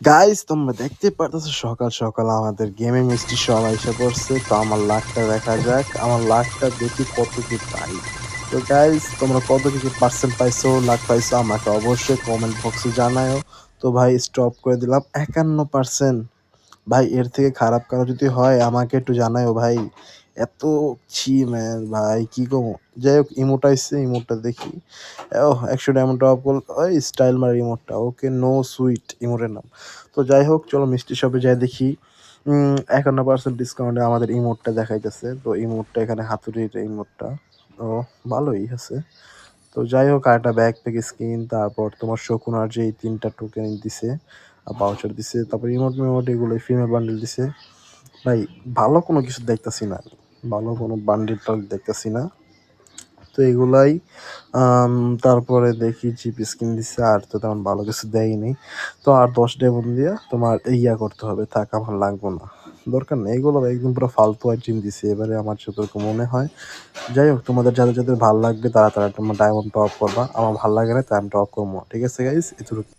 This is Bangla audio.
গাইস তোমরা দেখতে পারতেছো, সকাল সকাল আমাদের গেমে মিষ্টি সবাই এসে পড়ছে। তো আমার লাখটা দেখা যাক, আমার লাখটা দেখি কত কি পাই। তো গাইস তোমরা কত কি পার্সেন্ট পাইছো লাখ পাইছো, আমাকে অবশ্যই কমেন্ট বক্সে জানাও তো ভাই স্টপ করে দিলাম। একান্ন পার্সেন্ট ভাই, এর থেকে খারাপ কারও যদি হয়, আমাকে একটু জানাও ভাই। এত ছি ম্যান ভাই, কি কমো? যাই হোক ইমোটা এসছে ইমোটা দেখি। ও, একশো ডায়মন্ড টপ করল ওই স্টাইল মার ইমোটটা ওকে নো সুইট ইমোটের নাম। তো যাই হোক, চলো মিষ্টি শপে যাই দেখি। একান্ন পার্সেন্ট ডিসকাউন্টে আমাদের ইমোটটা দেখাইতেছে। তো ইমোটটা এখানে হাতুড়ির ইমোটটা ও, ভালোই আছে। তো যাই হোক, আর একটা ব্যাগ প্যাক স্কিন তারপর তোমার শকুনার যে এই তিনটা টোকেন দিছে বাউচার দিছে, তারপর ইমোট মেমোট এগুলো ফিমেল বান্ডেল দিছে। ভাই, ভালো কোনো কিছু দেখতেছি না আমি। ভালো কোনো বান্ডেল টান্ডেল দেখতেছি না। তো এগুলাই তারপরে দেখি চিপ স্কিন দিচ্ছে আর তো তেমন ভালো কিছু দেয়নি। তো আর দশ ডেমন দিয়ে তোমার ইয়া করতে হবে, থাক আমার লাগবো না। দরকার নেই, এগুলো একদম পুরো ফালতু আইটেম দিছে, এবারে আমার যতটুকু মনে হয়। যাই হোক, তোমাদের যাদের যাদের ভালো লাগবে, তারা তারা তোমার ডায়মন্ড টপ করবা। আমার ভালো লাগে না, তাই আমি টপ করব। ঠিক আছে গাইস এতটুকু